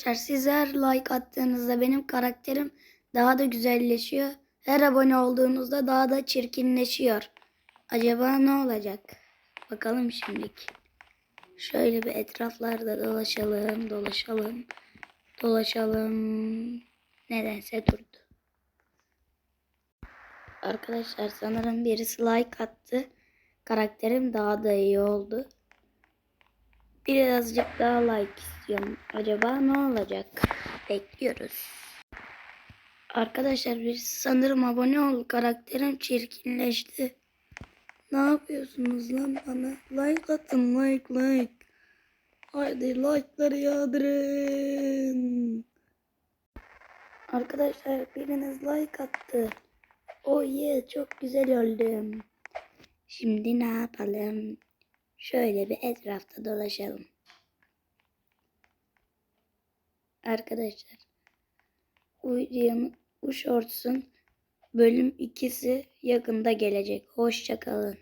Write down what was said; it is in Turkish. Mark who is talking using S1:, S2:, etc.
S1: Arkadaşlar siz her like attığınızda benim karakterim daha da güzelleşiyor. Her abone olduğunuzda daha da çirkinleşiyor. Acaba ne olacak? Bakalım şimdilik. Şöyle bir etraflarda dolaşalım, dolaşalım, dolaşalım. Nedense durdu. Arkadaşlar sanırım birisi like attı. Karakterim daha da iyi oldu. Birazcık daha like istiyorum. Acaba ne olacak? Bekliyoruz. Arkadaşlar birisi sanırım abone ol. Karakterim çirkinleşti. Ne yapıyorsunuz lan bana? Like atın like like. Haydi like'ları yağdırın. Arkadaşlar biriniz like attı. Oh yeah çok güzel oldum. Şimdi ne yapalım? Şöyle bir etrafta dolaşalım. Arkadaşlar bu shorts'un bölüm ikisi yakında gelecek. Hoşça kalın.